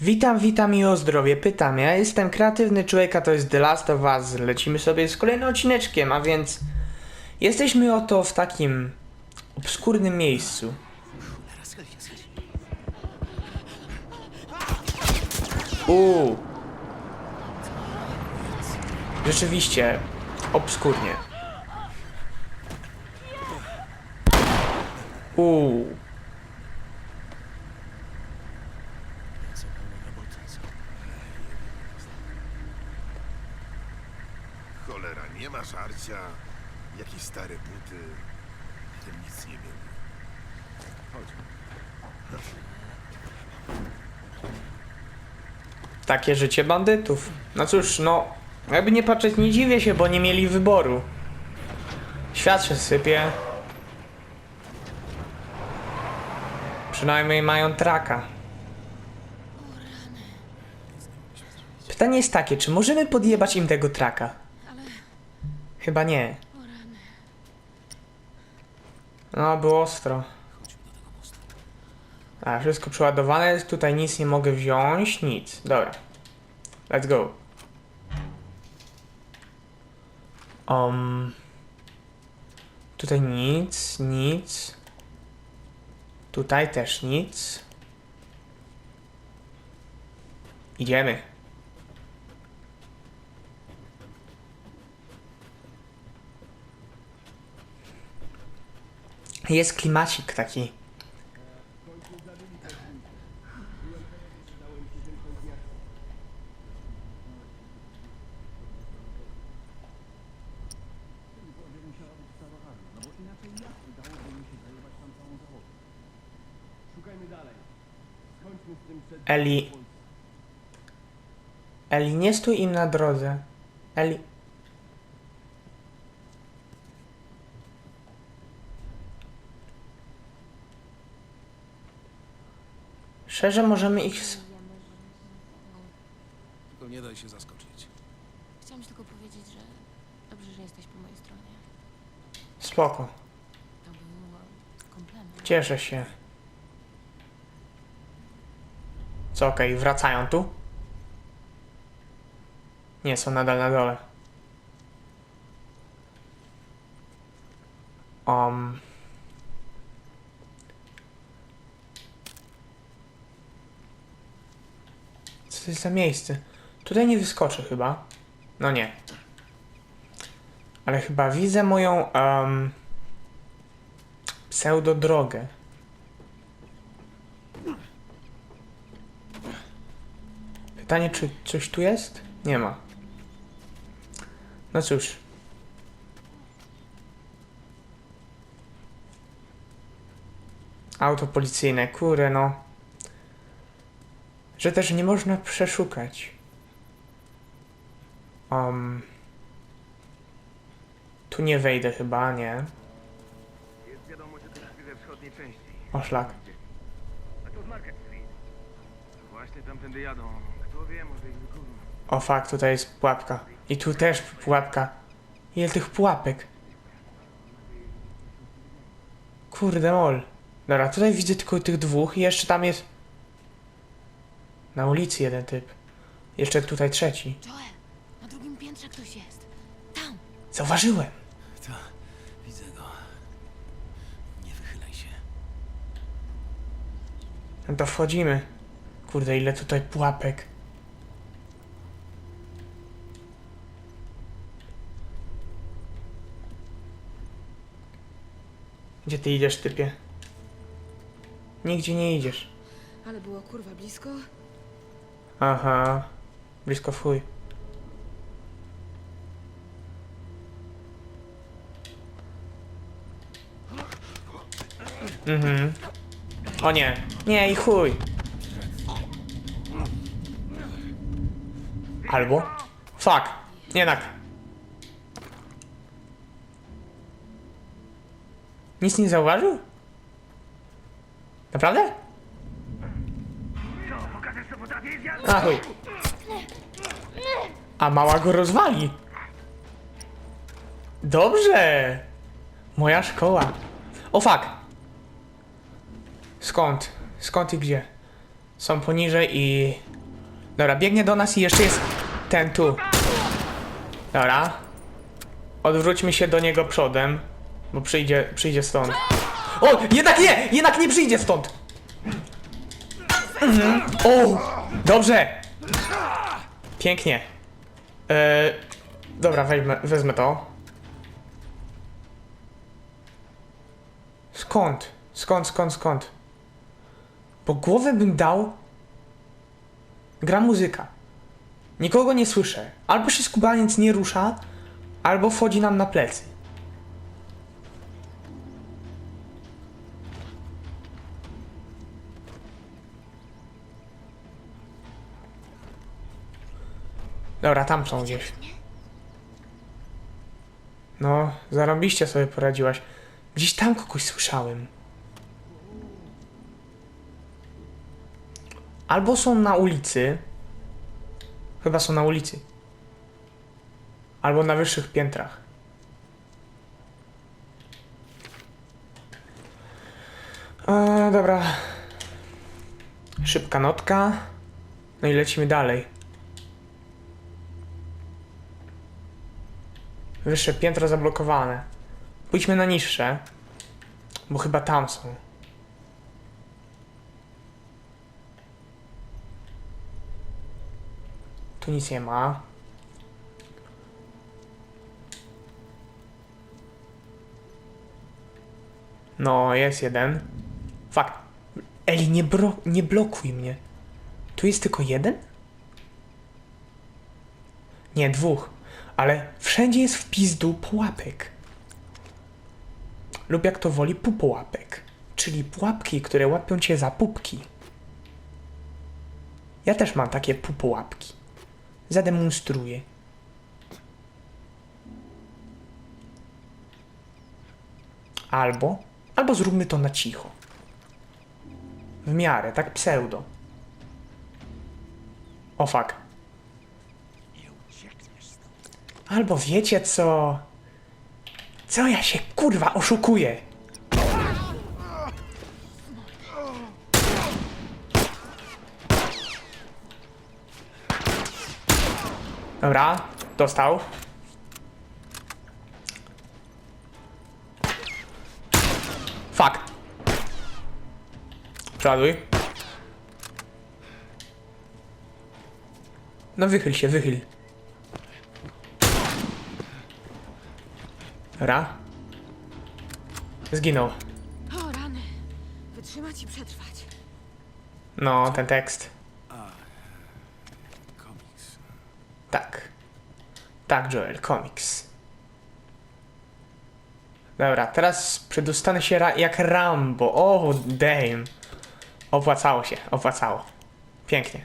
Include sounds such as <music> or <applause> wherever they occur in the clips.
Witam, witam i o zdrowie. Pytam, ja jestem kreatywny człowiek, a to jest The Last of Us. Lecimy sobie z kolejnym odcineczkiem, a więc jesteśmy oto w takim obskurnym miejscu. Uuu. Rzeczywiście, obskurnie. Uuu. Cholera, nie ma żarcia, jakieś stare buty. Tym nic nie wiem. Chodź. Takie życie bandytów. No cóż, no, jakby nie patrzeć, nie dziwię się, bo nie mieli wyboru. Świat się sypie. Przynajmniej mają traka. Pytanie jest takie, czy możemy podjebać im tego traka? Chyba nie. No, było ostro. A, wszystko przeładowane jest, tutaj nic nie mogę wziąć, nic. Dobra. Let's go. Um. Tutaj nic, nic. Tutaj też nic. Idziemy. Jest klimacik taki. Eli. Eli, nie stój im na drodze. Eli. Szczerze możemy ich. s- Tylko nie daj się zaskoczyć. Chciałam ci tylko powiedzieć, że dobrze, że jesteś po mojej stronie. Spoko. To był e, komplement. Cieszę się. Co okej, wracają tu? Nie, są nadal na dole. Um. To jest za miejsce? Tutaj nie wyskoczę chyba. No nie. Ale chyba widzę moją um, pseudodrogę. Pytanie, czy coś tu jest? Nie ma. No cóż. Auto policyjne, kurde no. Że też nie można przeszukać. Um. Tu nie wejdę chyba, nie. Jest drzwi we wschodniej części. O szlak. A to z Market Street. Właśnie tamtędy jadą. Kto wie, może ich wykurzą. O fakt, tutaj jest pułapka. I tu też pułapka. Ile tych pułapek? Kurde mol. Dobra, tutaj widzę tylko tych dwóch i jeszcze tam jest... Na ulicy jeden typ. Jeszcze tutaj trzeci. Joel, na drugim piętrze ktoś jest. Tam. Zauważyłem. Ta, widzę go. Nie wychylaj się. No to wchodzimy. Kurde, ile tutaj pułapek. Gdzie ty idziesz, typie? Nigdzie nie idziesz. Ale było kurwa blisko. Aha. Blisko w chuj. Mhm. O nie. Nie i chuj. Albo? Fuck. Jednak. Nic nie zauważył? Naprawdę? Ja... A mała go rozwali. Dobrze. Moja szkoła. O fuck. Skąd? Skąd i gdzie? Są poniżej i... Dobra, biegnie do nas i jeszcze jest ten tu. Dobra. Odwróćmy się do niego przodem, bo przyjdzie, przyjdzie stąd. O, jednak nie! Jednak nie przyjdzie stąd! O, dobrze! Pięknie. E, dobra, weźmę, wezmę to. Skąd? Skąd, skąd, skąd? Bo głowę bym dał. Gra muzyka. Nikogo nie słyszę. Albo się skubaniec nie rusza, albo wchodzi nam na plecy. Dobra, tam są gdzieś. No, zarobiście sobie poradziłaś. Gdzieś tam kogoś słyszałem. Albo są na ulicy. Chyba są na ulicy. Albo na wyższych piętrach. E, dobra. Szybka notka. No i lecimy dalej. Wyższe piętro zablokowane. Pójdźmy na niższe. Bo chyba tam są. Tu nic nie ma. No, jest jeden. Fakt. Eli, nie, bro, nie blokuj mnie. Tu jest tylko jeden? Nie, dwóch. Ale wszędzie jest w pizdu pułapek. Lub jak to woli, pupołapek. Czyli pułapki, które łapią cię za pupki. Ja też mam takie pupołapki. Zademonstruję. Albo, albo zróbmy to na cicho. W miarę, tak pseudo. O fuck. Albo wiecie co? Co ja się kurwa oszukuję? Dobra, dostał. Fuck. Przeładuj. No wychyl się, wychyl. Dobra. Zginął. O, rany. Wytrzymać i przetrwać. No, ten tekst. Komiks. Tak. Tak, Joel, komiks. Dobra, teraz przedostanę się ra jak Rambo. O, damn. Opłacało się, opłacało. Pięknie.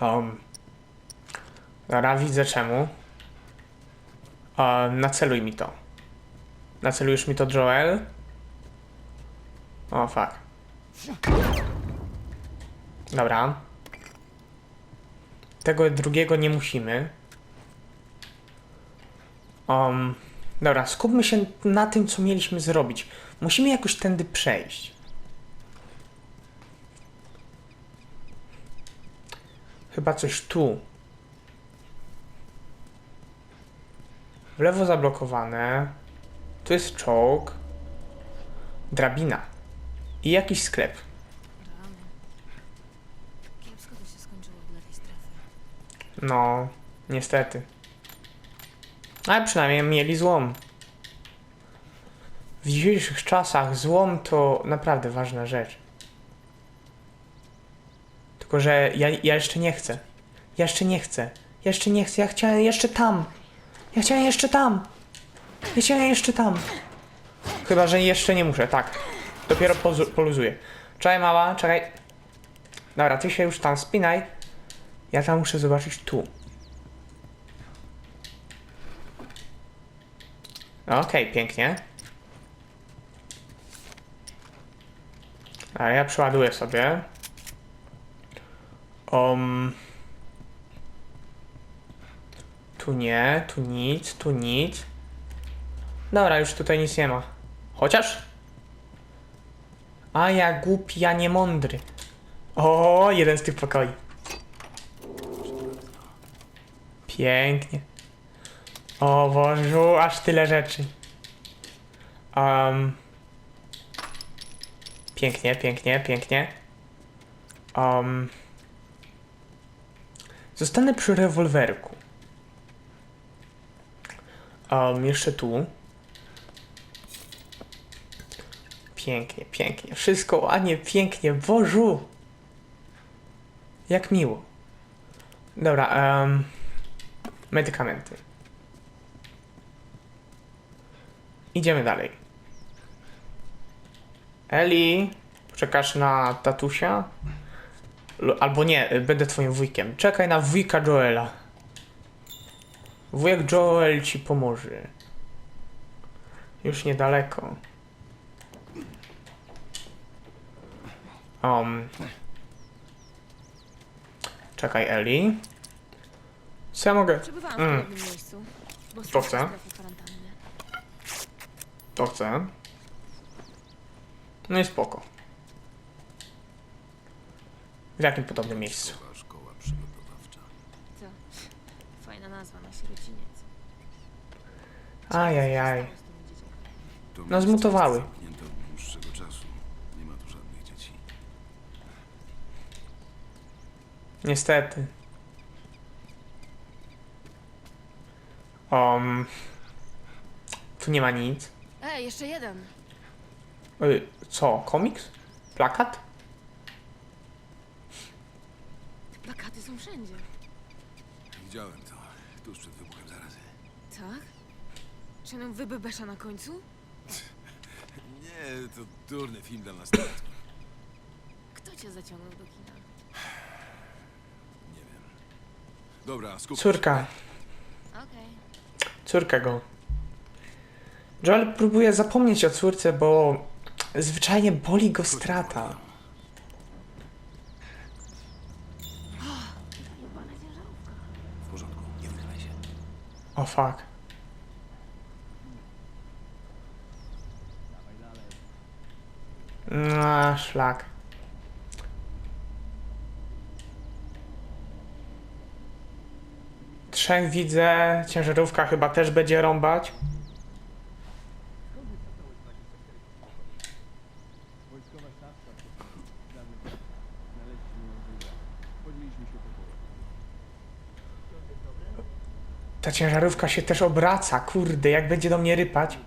Um. Dobra, widzę czemu. Um, naceluj mi to. Nacelujesz mi to, Joel? O, fuck. Dobra. Tego drugiego nie musimy. Um, dobra, skupmy się na tym, co mieliśmy zrobić. Musimy jakoś tędy przejść. Chyba coś tu. W lewo zablokowane. Tu jest czołg. Drabina. I jakiś sklep. No, niestety. Ale przynajmniej mieli złom. W dzisiejszych czasach złom to naprawdę ważna rzecz. Tylko, że ja, ja jeszcze nie chcę. Ja jeszcze nie chcę. Ja jeszcze nie chcę. Ja chciałem jeszcze tam. Ja chciałem jeszcze tam. Ja chciałem jeszcze tam. Chyba, że jeszcze nie muszę. Tak. Dopiero poluzuję. Czekaj, mała, czekaj. Dobra, ty się już tam spinaj. Ja tam muszę zobaczyć tu. Okej, pięknie. Ale ja przeładuję sobie. Um. Tu nie, tu nic, tu nic. Dobra, już tutaj nic nie ma. Chociaż. A ja głupi, ja nie mądry. O, jeden z tych pokoi. Pięknie. O aż tyle rzeczy. Um, pięknie, pięknie, pięknie. Um, zostanę przy rewolwerku. Um, jeszcze tu. Pięknie, pięknie. Wszystko ładnie, pięknie. Bożu! Jak miło. Dobra, um, medykamenty. Idziemy dalej. Eli, czekasz na tatusia? Albo nie, y, będę twoim wujkiem. Czekaj na wujka Joela. Wujek Joel ci pomoże. Już niedaleko. Um. Czekaj, Eli. Co ja mogę? Przebywałam Mm. w podobnym miejscu. Bo To chcę. kwarantanny. To chcę. No i spoko. W jakim podobnym miejscu? Nazwa na sierociniec. Ajajaj. To No, miejsce zmutowały. jest zamknięte od dłuższego czasu. Nie ma tu żadnych dzieci. Niestety. Um. Tu nie ma nic. Ej, jeszcze jeden. Y, co? Komiks? Plakat? Plakaty są wszędzie. Widziałem to tuż przed wybuchem zarazy. Tak? Czy nam wybebesza na końcu? <laughs> Nie, to durny film dla nastolatków. Kto cię zaciągnął do kina? Nie wiem. Dobra, skup. Córka. Okej. Córka go. Joel próbuje zapomnieć o córce, bo zwyczajnie boli go strata. W porządku, nie wychylaj się. O fuck. No, szlak. Trzech widzę, ciężarówka chyba też będzie rąbać. Ta ciężarówka się też obraca, kurde, jak będzie do mnie rypać.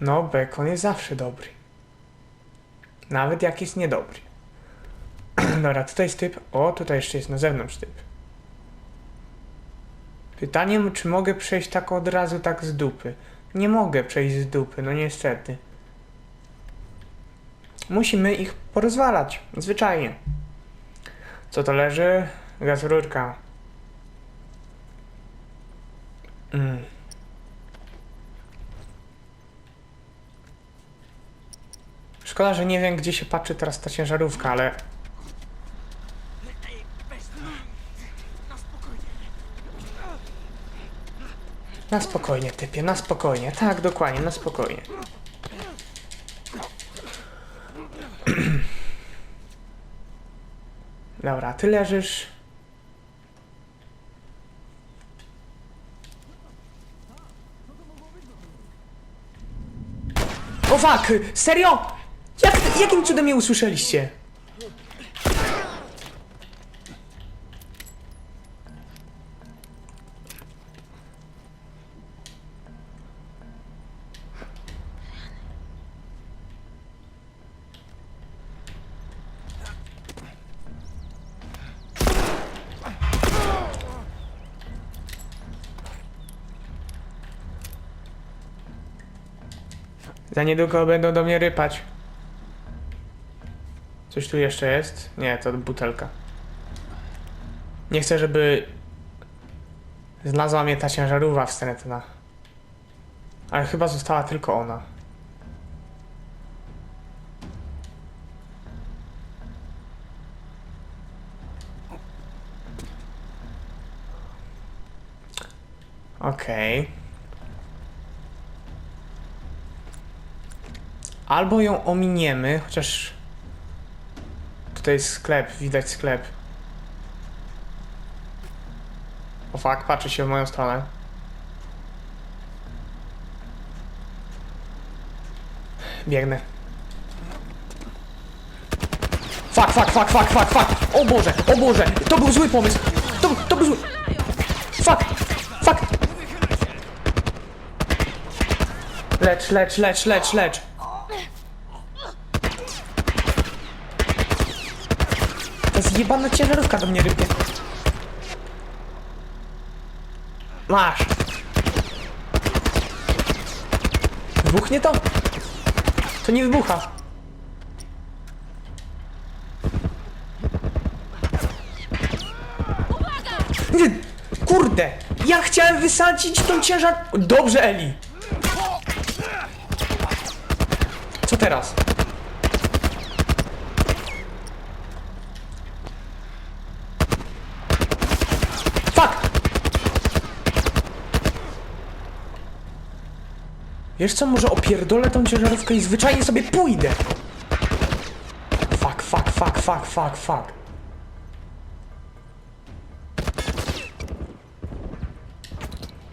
No, bekon jest zawsze dobry. Nawet jak jest niedobry. <clears throat> Dobra, tutaj jest typ. O, tutaj jeszcze jest na zewnątrz typ. Pytanie, czy mogę przejść tak od razu, tak z dupy? Nie mogę przejść z dupy, no niestety. Musimy ich porozwalać, zwyczajnie. Co to leży? Gaz rurka. Mm. Szkoda, że nie wiem, gdzie się patrzy teraz ta ciężarówka, ale... Na spokojnie, typie, na spokojnie. Tak, dokładnie, na spokojnie. <clears throat> Dobra, ty leżysz. O fuck! Serio? Jak, jakim cudem mnie usłyszeliście? Za niedługo będą do mnie rypać. Coś tu jeszcze jest? Nie, to butelka. Nie chcę, żeby Znalazła mnie ta ciężarówka wstrętna. Ale chyba została tylko ona. Okej. Albo ją ominiemy, chociaż... Tutaj jest sklep, widać sklep. O fuck, patrzy się w moją stronę. Biegnę. Fuck, fuck, fuck, fuck, fuck, fuck! O Boże, o Boże! To był zły pomysł! To, to był zły... Fuck! Fuck! Lecz, lecz, lecz, lecz, lecz! Ta zjebana ciężarówka do mnie rybie. Masz! Wybuchnie to? To nie wybucha. Nie! Kurde! Ja chciałem wysadzić tą ciężar... Dobrze, Eli! Co teraz? Fuck! Wiesz co, może opierdolę tą ciężarówkę i zwyczajnie sobie pójdę. Fuck, fuck, fuck, fuck, fuck, fuck.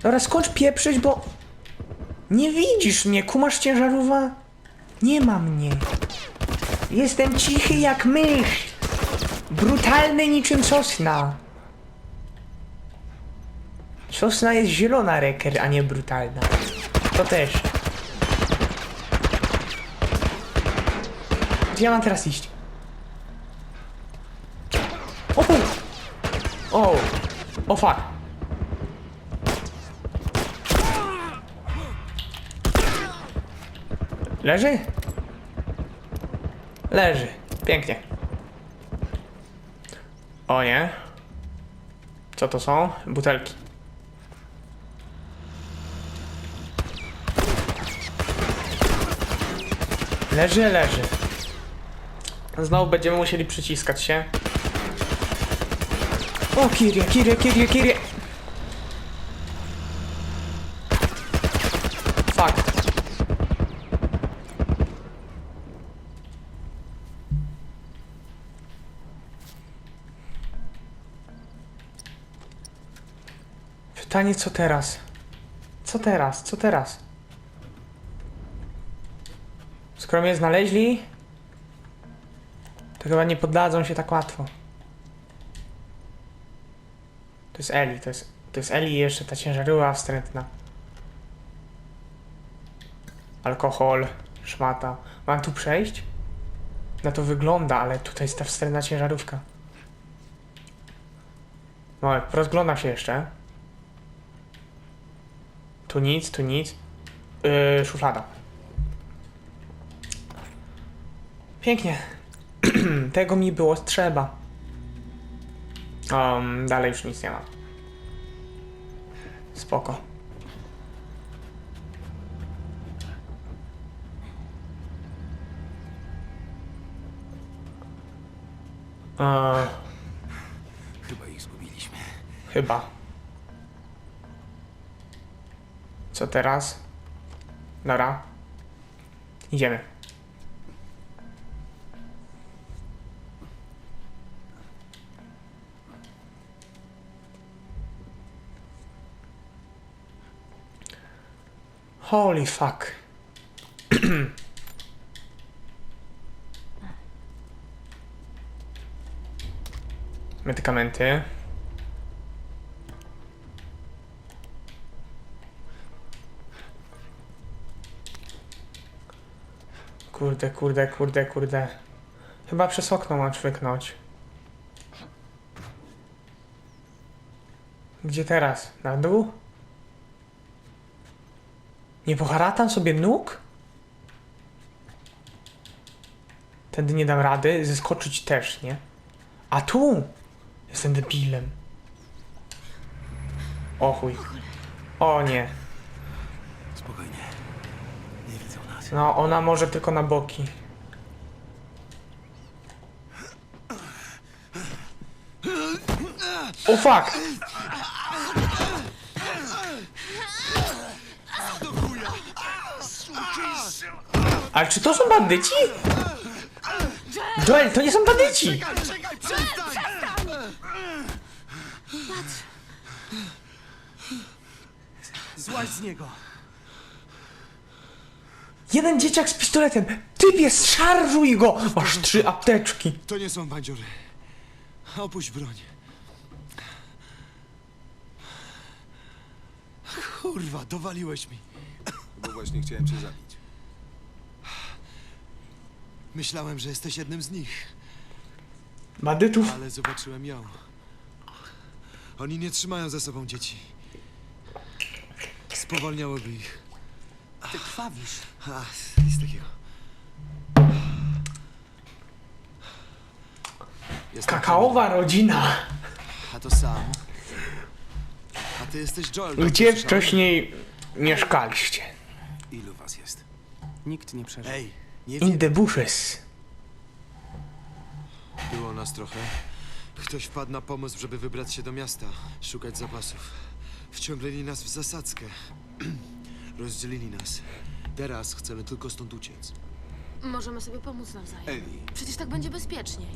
Dobra, skończ pieprzyć, bo... Nie widzisz mnie, kumasz ciężarówka? Nie ma mnie. Jestem cichy jak mysz. Brutalny niczym sosna. Sosna jest zielona, Reker, a nie brutalna. To też. Gdzie ja mam teraz iść? O! fu! O! O fuck! Leży? Leży. Pięknie. O nie. Co to są? Butelki. Leży, leży. Znowu będziemy musieli przyciskać się. O, Kirie, Kirie, Kirie, Kirie. Fuck. Pytanie, co teraz? Co teraz? Co teraz? Skoro mnie znaleźli, to chyba nie poddadzą się tak łatwo. To jest Eli, to jest, to jest Eli jeszcze ta ciężarówka wstrętna. Alkohol, szmata. Mam tu przejść? Na to wygląda, ale tutaj jest ta wstrętna ciężarówka. No, rozglądam się jeszcze. Tu nic, tu nic. Yy, szuflada. Pięknie. <clears throat> Tego mi było trzeba. Um, dalej już nic nie ma. Spoko. Eee, Chyba ich zgubiliśmy. chyba. Co teraz? Dobra. Idziemy. Holy fuck. <clears throat> Medykamenty. Kurde, kurde, kurde, kurde. Chyba przez okno mam czwyknąć. Gdzie teraz? Na dół? Nie poharatam sobie nóg? Tędy nie dam rady, zeskoczyć też, nie? A tu! Jestem debilem. O chuj. O nie. Spokojnie. Nie widzą nas. No, ona może tylko na boki. O fuck! Ale czy to są bandyci? Joel, to nie są bandyci! Złaź z niego! Jeden dzieciak z pistoletem! Typie, szarżuj go! Masz trzy apteczki. To nie są bandziory. Opuść broń. Kurwa, dowaliłeś mi. Bo właśnie chciałem cię zabić. Myślałem, że jesteś jednym z nich, Bandytów? ale zobaczyłem ją. Oni nie trzymają ze sobą dzieci. Spowalniałoby ich. Ty krwawisz. A, nic takiego. Jestem Kakaowa rodzina. A to sam. A ty jesteś Joel. dobrze Gdzie słyszałem? wcześniej mieszkaliście? Ilu was jest? Nikt nie przeżył. Ej, nie In the bushes. Było nas trochę. Ktoś wpadł na pomysł, żeby wybrać się do miasta, szukać zapasów. Wciągnęli nas w zasadzkę. <clears throat> Rozdzielili nas. Teraz chcemy tylko stąd uciec. Możemy sobie pomóc nawzajem. Eli, Przecież tak będzie bezpieczniej.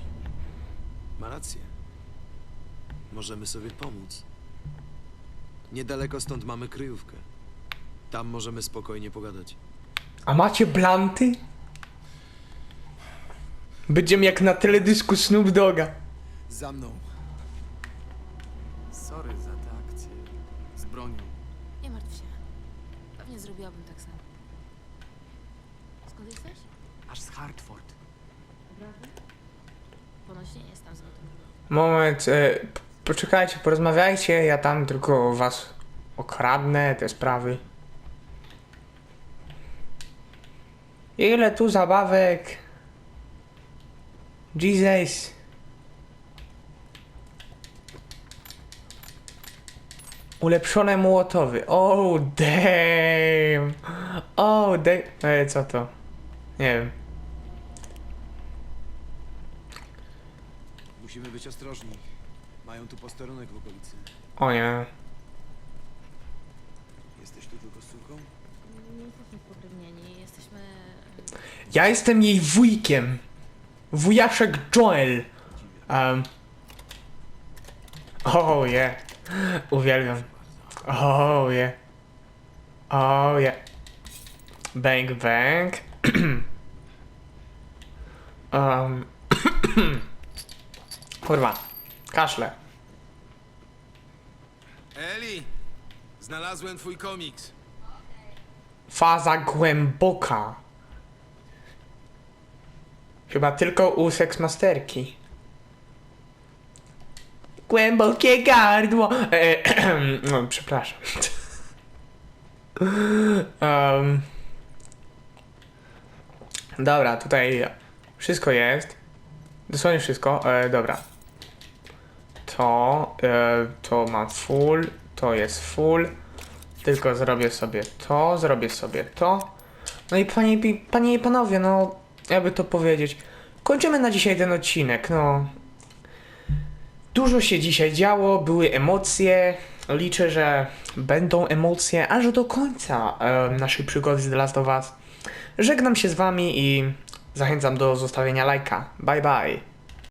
ma rację. Możemy sobie pomóc. Niedaleko stąd mamy kryjówkę. Tam możemy spokojnie pogadać. A macie blanty? Będziemy jak na teledysku Snoop Doga. Za mną. Sorry za tę akcję. Z bronią. Nie martw się. Pewnie zrobiłabym tak samo. Skąd jesteś? Aż z Hartford. Ponoć nie jestem z. Moment, e, p- poczekajcie, porozmawiajcie, ja tam tylko was okradnę, te sprawy. Ile tu zabawek? Jesus. Ulepszone młotowy. Oh damn. Oh damn. E, co to? Nie wiem. Musimy być ostrożni. Mają tu posterunek w okolicy. O nie. Jesteś tu tylko córką? Nie jesteśmy spokrewnieni, jesteśmy... Ja jestem jej wujkiem. Wujaszek Joel. Um. Oh yeah. Uwielbiam. Oh yeah. Oh yeah. Bang bang. <clears throat> um. <clears throat> Kurwa. Kaszle. Eli! Znalazłem twój komiks. Faza głęboka. Chyba tylko u seksmasterki. Głębokie gardło. E, <clears throat> no, przepraszam. <laughs> um, dobra, tutaj wszystko jest. Dosłownie wszystko. E, dobra. To, e, to mam full. To jest full. Tylko zrobię sobie to, zrobię sobie to. No i panie, panie i panowie, no jakby to powiedzieć. Kończymy na dzisiaj ten odcinek, no. Dużo się dzisiaj działo, były emocje. Liczę, że będą emocje aż do końca e, naszej przygody z The Last of Us. Żegnam się z wami i zachęcam do zostawienia lajka. Bye bye.